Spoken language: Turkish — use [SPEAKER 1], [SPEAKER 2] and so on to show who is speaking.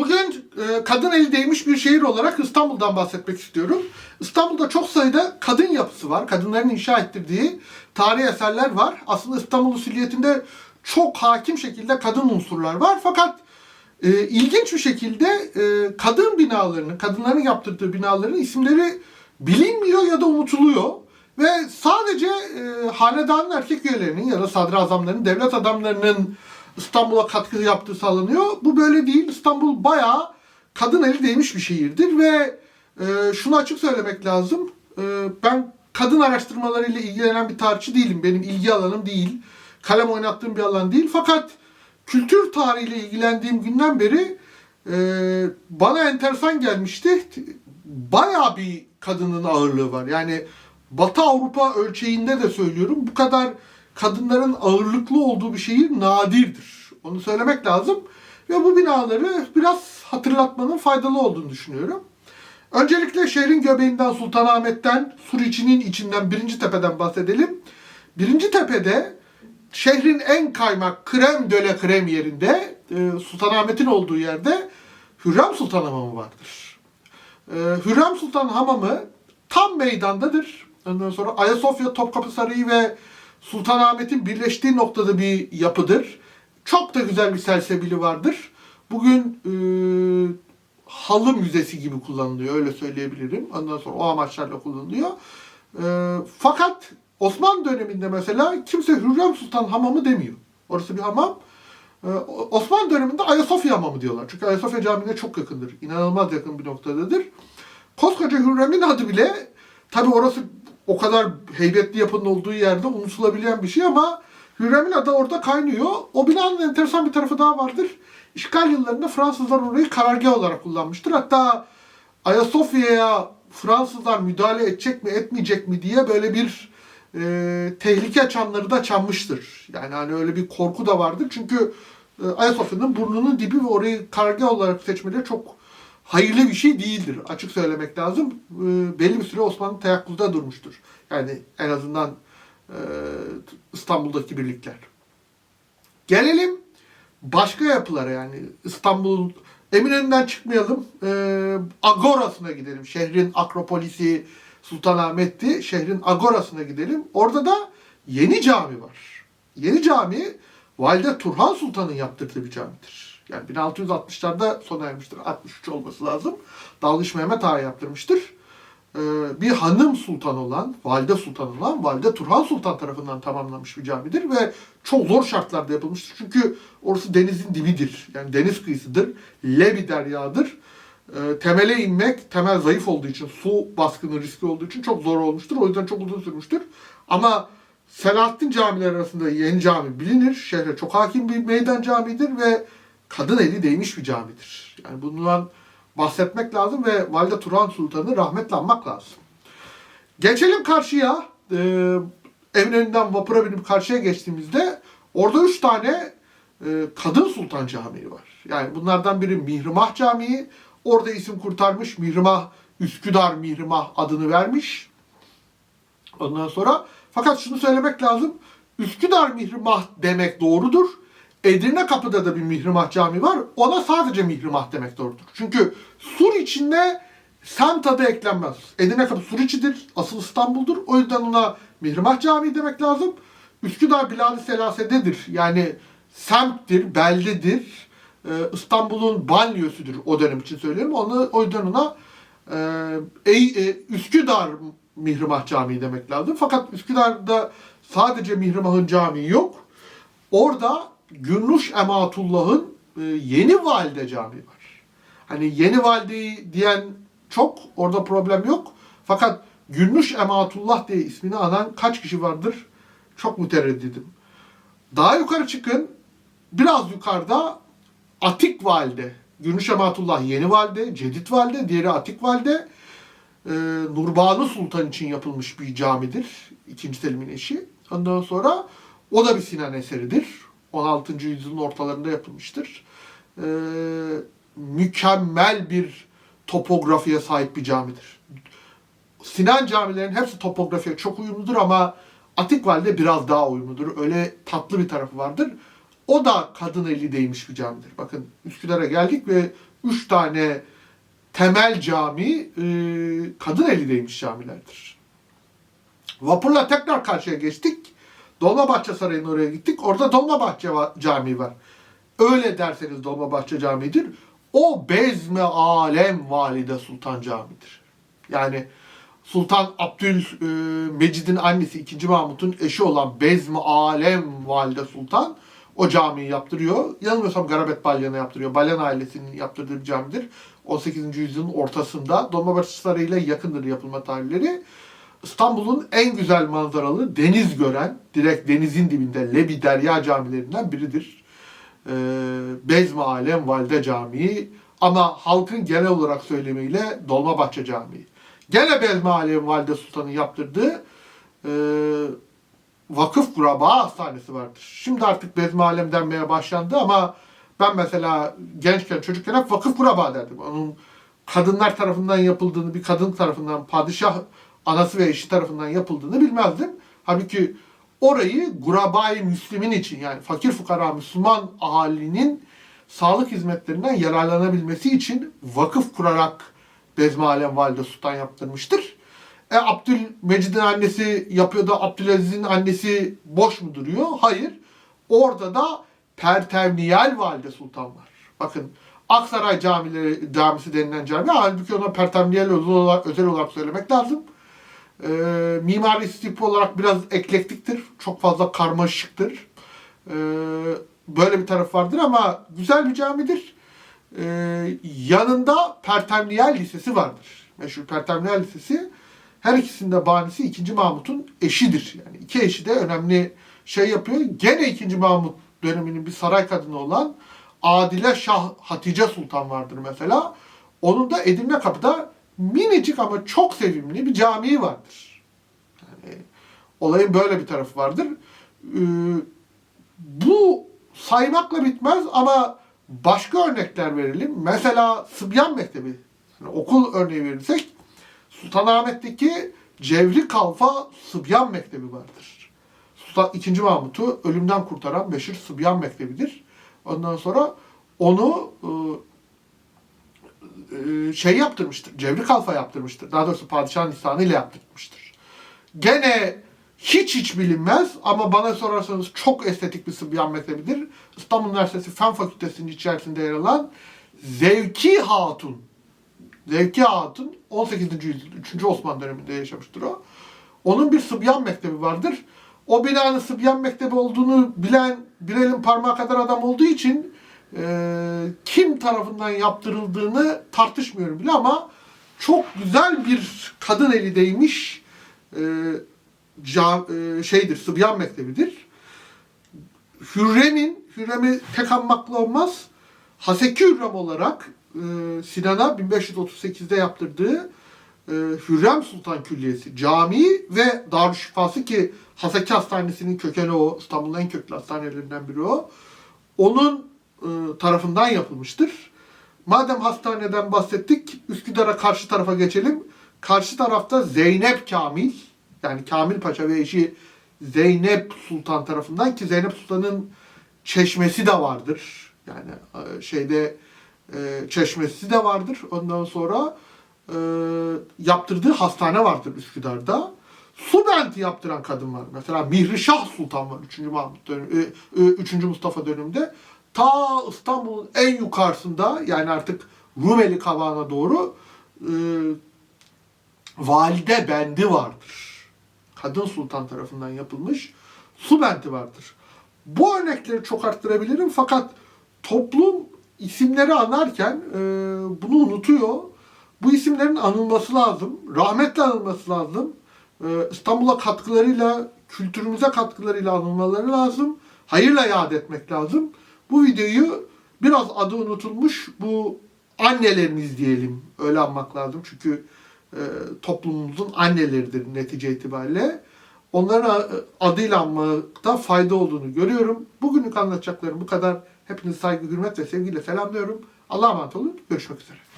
[SPEAKER 1] Bugün e, kadın eli değmiş bir şehir olarak İstanbul'dan bahsetmek istiyorum. İstanbul'da çok sayıda kadın yapısı var. Kadınların inşa ettirdiği tarihi eserler var. Aslında İstanbul usuliyetinde çok hakim şekilde kadın unsurlar var. Fakat e, ilginç bir şekilde e, kadın binalarının, kadınların yaptırdığı binaların isimleri bilinmiyor ya da unutuluyor. Ve sadece e, hanedanın erkek üyelerinin ya da sadrazamların, devlet adamlarının İstanbul'a katkı yaptığı sağlanıyor. Bu böyle değil. İstanbul bayağı kadın eli değmiş bir şehirdir ve e, şunu açık söylemek lazım. E, ben kadın araştırmalarıyla ilgilenen bir tarihçi değilim. Benim ilgi alanım değil. Kalem oynattığım bir alan değil. Fakat kültür tarihiyle ilgilendiğim günden beri e, bana enteresan gelmişti. Bayağı bir kadının ağırlığı var. Yani Batı Avrupa ölçeğinde de söylüyorum. Bu kadar kadınların ağırlıklı olduğu bir şehir nadirdir. Onu söylemek lazım. Ve bu binaları biraz hatırlatmanın faydalı olduğunu düşünüyorum. Öncelikle şehrin göbeğinden Sultanahmet'ten, Suriçi'nin içinden Birinci Tepe'den bahsedelim. Birinci Tepe'de şehrin en kaymak krem döle krem yerinde e, Sultanahmet'in olduğu yerde Hürrem Sultan Hamamı vardır. E, Hürrem Sultan Hamamı tam meydandadır. Ondan sonra Ayasofya, Topkapı Sarayı ve Sultanahmet'in birleştiği noktada bir yapıdır. Çok da güzel bir selsebili vardır. Bugün e, halı müzesi gibi kullanılıyor öyle söyleyebilirim. Ondan sonra o amaçlarla kullanılıyor. E, fakat Osmanlı döneminde mesela kimse Hürrem Sultan Hamamı demiyor. Orası bir hamam. Ee, Osmanlı döneminde Ayasofya Hamamı diyorlar. Çünkü Ayasofya Camii'ne çok yakındır. İnanılmaz yakın bir noktadadır. Koskoca Hürrem'in adı bile tabi orası o kadar heybetli yapının olduğu yerde unutulabilen bir şey ama Hürrem'in adı orada kaynıyor. O binanın enteresan bir tarafı daha vardır. İşgal yıllarında Fransızlar orayı karargah olarak kullanmıştır. Hatta Ayasofya'ya Fransızlar müdahale edecek mi etmeyecek mi diye böyle bir e, tehlike çanları da çalmıştır. Yani hani öyle bir korku da vardır. Çünkü e, Ayasofya'nın burnunun dibi ve orayı karargah olarak seçmeleri çok hayırlı bir şey değildir. Açık söylemek lazım. E, belli bir süre Osmanlı teyakkuzda durmuştur. Yani en azından e, İstanbul'daki birlikler. Gelelim başka yapılara yani İstanbul Eminönü'nden çıkmayalım. E, Agora'sına gidelim. Şehrin Akropolisi Sultanahmet'ti. Şehrin Agora'sına gidelim. Orada da Yeni Cami var. Yeni Cami Valide Turhan Sultan'ın yaptırdığı bir camidir. Yani 1660'larda sona ermiştir. 63 olması lazım. Dalgıç Mehmet Ağa yaptırmıştır. Ee, bir hanım sultan olan, valide sultan olan Valide Turhan Sultan tarafından tamamlanmış bir camidir ve çok zor şartlarda yapılmıştır. Çünkü orası denizin dibidir. Yani deniz kıyısıdır. Lebi deryadır. Ee, temele inmek, temel zayıf olduğu için, su baskını riski olduğu için çok zor olmuştur. O yüzden çok uzun sürmüştür. Ama Selahattin camileri arasında yeni cami bilinir. Şehre çok hakim bir meydan camidir ve kadın eli değmiş bir camidir. Yani bundan bahsetmek lazım ve Valide Turan Sultan'ı rahmetle anmak lazım. Geçelim karşıya. Ee, evin önünden vapura binip karşıya geçtiğimizde orada üç tane e, kadın sultan camii var. Yani bunlardan biri Mihrimah Camii. Orada isim kurtarmış. Mihrimah, Üsküdar Mihrimah adını vermiş. Ondan sonra fakat şunu söylemek lazım. Üsküdar Mihrimah demek doğrudur. Edirne Kapı'da da bir Mihrimah Camii var. Ona sadece Mihrimah demek doğrudur. Çünkü Sur içinde semt adı eklenmez. Edirne Kapı Sur içidir. Asıl İstanbul'dur. O yüzden ona Mihrimah Camii demek lazım. Üsküdar Bilal-i Selasededir. Yani semttir, beldedir. Ee, İstanbul'un banliyösüdür o dönem için söylüyorum. Onu, o yüzden ona e, e, Üsküdar Mihrimah Camii demek lazım. Fakat Üsküdar'da sadece Mihrimah'ın camii yok. Orada Gürnuş Ematullah'ın e, Yeni Valide Camii var. Hani Yeni Valide diyen çok, orada problem yok. Fakat Gürnuş Ematullah diye ismini anan kaç kişi vardır? Çok mütereddidim. Daha yukarı çıkın. Biraz yukarıda Atik Valide. Gürnuş Ematullah Yeni Valide, Cedid Valide, diğeri Atik Valide e, Nurbanu Sultan için yapılmış bir camidir. İkinci Selim'in eşi. Ondan sonra o da bir Sinan eseridir. 16. yüzyılın ortalarında yapılmıştır. E, mükemmel bir topografiye sahip bir camidir. Sinan camilerin hepsi topografiye çok uyumludur ama Atik Valide biraz daha uyumludur. Öyle tatlı bir tarafı vardır. O da kadın eli değmiş bir camidir. Bakın Üsküdar'a geldik ve üç tane temel cami e, kadın elindeymiş camilerdir. Vapurla tekrar karşıya geçtik. Dolmabahçe Sarayı'nın oraya gittik. Orada Dolmabahçe Camii var. Öyle derseniz Dolmabahçe Camii'dir. O Bezmi Alem Valide Sultan Camii'dir. Yani Sultan Abdül e, annesi 2. Mahmut'un eşi olan Bezmi Alem Valide Sultan o camiyi yaptırıyor. Yanılmıyorsam Garabet Balyan'a yaptırıyor. Balyan ailesinin yaptırdığı bir camidir. 18. yüzyılın ortasında Dolmabahçe Sarayı ile yakındır yapılma tarihleri. İstanbul'un en güzel manzaralı deniz gören, direkt denizin dibinde Lebi Derya camilerinden biridir. Ee, Bezmi Alem Valide Camii ama halkın genel olarak söylemiyle Dolmabahçe Camii. Gene Bezmi Alem Valide Sultan'ın yaptırdığı e, Vakıf Kuraba Hastanesi vardır. Şimdi artık Bezmi Alem denmeye başlandı ama ben mesela gençken, çocukken hep Vakıf Kuraba derdim. Onun kadınlar tarafından yapıldığını, bir kadın tarafından, padişah anası ve eşi tarafından yapıldığını bilmezdim. Halbuki orayı Gurabai Müslümin için yani fakir fukara Müslüman ahalinin sağlık hizmetlerinden yararlanabilmesi için vakıf kurarak Bezmi Alem Valide Sultan yaptırmıştır. E, Abdülmecid'in annesi yapıyor da Abdülaziz'in annesi boş mu duruyor? Hayır. Orada da Pertevniyel Valide Sultan var. Bakın Aksaray Camileri, Camisi denilen cami. Halbuki ona Pertevniyel özel olarak, özel olarak söylemek lazım. E, mimari tipi olarak biraz eklektiktir. Çok fazla karmaşıktır. E, böyle bir taraf vardır ama güzel bir camidir. E, yanında Pertemniyel Lisesi vardır. Meşhur Pertemniyel Lisesi. Her ikisinde banisi 2. Mahmut'un eşidir. Yani iki eşi de önemli şey yapıyor. Gene 2. Mahmut döneminin bir saray kadını olan Adile Şah Hatice Sultan vardır mesela. Onun da Edirne Kapı'da minicik ama çok sevimli bir camii vardır. Yani olayın böyle bir tarafı vardır. Ee, bu saymakla bitmez ama başka örnekler verelim. Mesela Sıbyan Mektebi. Yani okul örneği verirsek Sultanahmet'teki Cevri Kalfa Sıbyan Mektebi vardır. Sultan II. Mahmut'u ölümden kurtaran meşhur Sıbyan Mektebi'dir. Ondan sonra onu e, şey yaptırmıştır. Cevri Kalfa yaptırmıştır. Daha doğrusu padişahın ihsanıyla yaptırmıştır. Gene hiç hiç bilinmez ama bana sorarsanız çok estetik bir Sıbyan mektebidir. İstanbul Üniversitesi Fen Fakültesi'nin içerisinde yer alan Zevki Hatun. Zevki Hatun 18. yüzyıl 3. Osmanlı döneminde yaşamıştır o. Onun bir Sıbyan mektebi vardır. O binanın Sıbyan mektebi olduğunu bilen bir elin parmağı kadar adam olduğu için e, kim tarafından yaptırıldığını tartışmıyorum bile ama çok güzel bir kadın eli değmiş e, ca- e, şeydir, Sıbyan Mektebi'dir. Hürrem'in, Hürrem'i tek anmakla olmaz, Haseki Hürrem olarak e, Sinan'a 1538'de yaptırdığı e, Hürrem Sultan Külliyesi camii ve Darüşşifası ki Haseki Hastanesi'nin kökeni o, İstanbul'un en köklü hastanelerinden biri o. Onun tarafından yapılmıştır. Madem hastaneden bahsettik, Üsküdar'a karşı tarafa geçelim. Karşı tarafta Zeynep Kamil, yani Kamil Paşa ve eşi Zeynep Sultan tarafından ki Zeynep Sultan'ın çeşmesi de vardır. Yani e, şeyde e, çeşmesi de vardır. Ondan sonra e, yaptırdığı hastane vardır Üsküdar'da. Su benti yaptıran kadın var. Mesela Mihrişah Sultan var 3. Mahmut dönemi, 3. Mustafa döneminde. Ta İstanbul'un en yukarısında yani artık Rumeli kavağına doğru e, valide bendi vardır. Kadın sultan tarafından yapılmış su benti vardır. Bu örnekleri çok arttırabilirim fakat toplum isimleri anarken e, bunu unutuyor. Bu isimlerin anılması lazım. Rahmetle anılması lazım. E, İstanbul'a katkılarıyla, kültürümüze katkılarıyla anılmaları lazım. Hayırla yad etmek lazım. Bu videoyu biraz adı unutulmuş bu annelerimiz diyelim. Öyle anmak lazım. Çünkü e, toplumumuzun anneleridir netice itibariyle. Onların e, adıyla anmakta fayda olduğunu görüyorum. Bugünlük anlatacaklarım bu kadar. Hepinizi saygı, hürmet ve sevgiyle selamlıyorum. Allah'a emanet olun. Görüşmek üzere.